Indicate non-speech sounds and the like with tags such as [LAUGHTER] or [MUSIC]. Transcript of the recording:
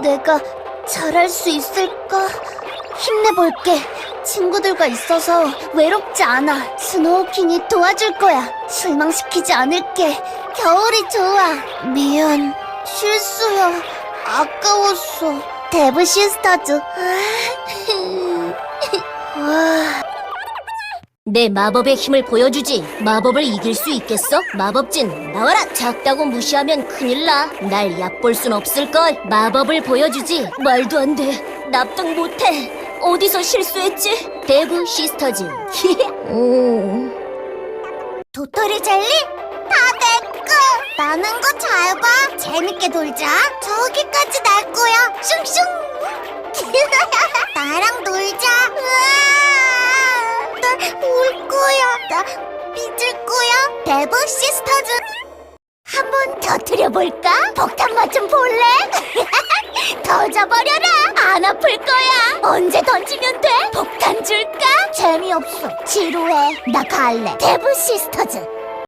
내가 잘할 수 있을까? 힘내볼게. 친구들과 있어서 외롭지 않아. 스노우킹이 도와줄 거야. 실망시키지 않을게. 겨울이 좋아. 미안. 실수야. 아까웠어. 데브 시스터즈. 와. 내 마법의 힘을 보여주지. 마법을 이길 수 있겠어? 마법진, 나와라! 작다고 무시하면 큰일 나. 날 얕볼 순 없을걸. 마법을 보여주지. 말도 안 돼. 납득 못해. 어디서 실수했지? 데브 시스터즈. [LAUGHS] 오. 도토리 젤리? 다 내꺼! 나는 거 잘 봐! 재밌게 놀자! 저기까지 날 거야! 슝슝! 울 거야! 나 삐질 거야! 데브 시스터즈! 한 번 터뜨려볼까? 폭탄 맛 좀 볼래? [LAUGHS] 터져버려라! 안 아플 거야! 언제 던지면 돼? 폭탄 줄까? 재미없어. 지루해. 나 갈래. 데브 시스터즈.